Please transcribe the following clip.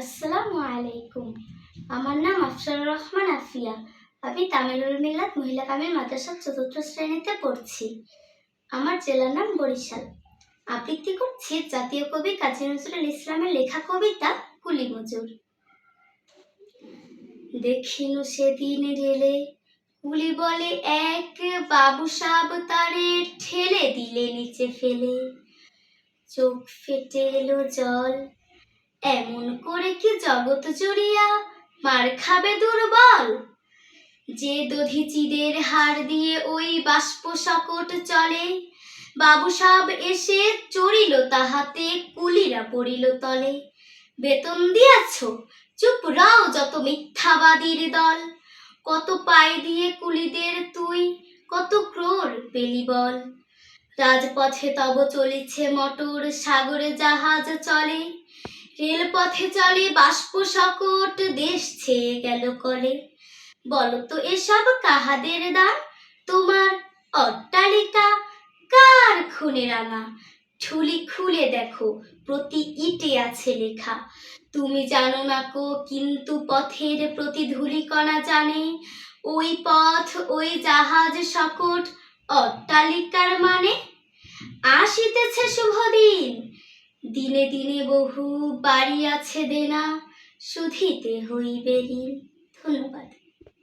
আসসালামু আলাইকুম। আমার নাম আফসার রহমান আফিয়া। আমি তামিলুল মিল্লাত মহিলা কামিল মাদ্রাসার চতুর্থ শ্রেণীতে পড়ছি। আমার জেলার নাম বরিশাল। আবৃত্তি করছি জাতীয় কবি কাজী নজরুল ইসলামের লেখা কবিতা কুলি মজুর দেখিনু সেদিন রেলে কুলি বলে এক বাবু সাব তারে ঠেলে দিলে নিচে ফেলে। চোখ ফেটে এলো জল এমন করে কি জগৎ জুড়িয়া মার খাবে দুর্বল? যে দধিচিদের হার দিয়ে ওই বাষ্প সকট চলে, বাবু সাব এসে চড়িল তাহাতে, কুলিরা পড়িল তলে। বেতন দিয়াছ? চুপ রাও যত মিথ্যাবাদীর দল। কত পায়ে দিয়ে কুলিদের তুই, কত ক্রোর পেলি বল। রাজপথে তব চলিছে মটর, সাগরে জাহাজ চলে। রেলপথে চলে বাষ্প সকট দেশ ছেয়ে গেল কলে। বলো তো এসব কাহাদের দান? তোমার অট্টালিকা কার খুনে রাঙা? ঠুলি খুলে দেখো, প্রতি ইটে আছে লেখা। তুমি জানো না কো, কিন্তু পথের প্রতি ধূলিকণা জানে। ওই পথ, ওই জাহাজ, সকট অট্টালিকার মানে? আসিতেছে দিনে দিনে বহু বাড়ি আছে দেনা শুধিতে হইবে ঋণ। ধন্যবাদ।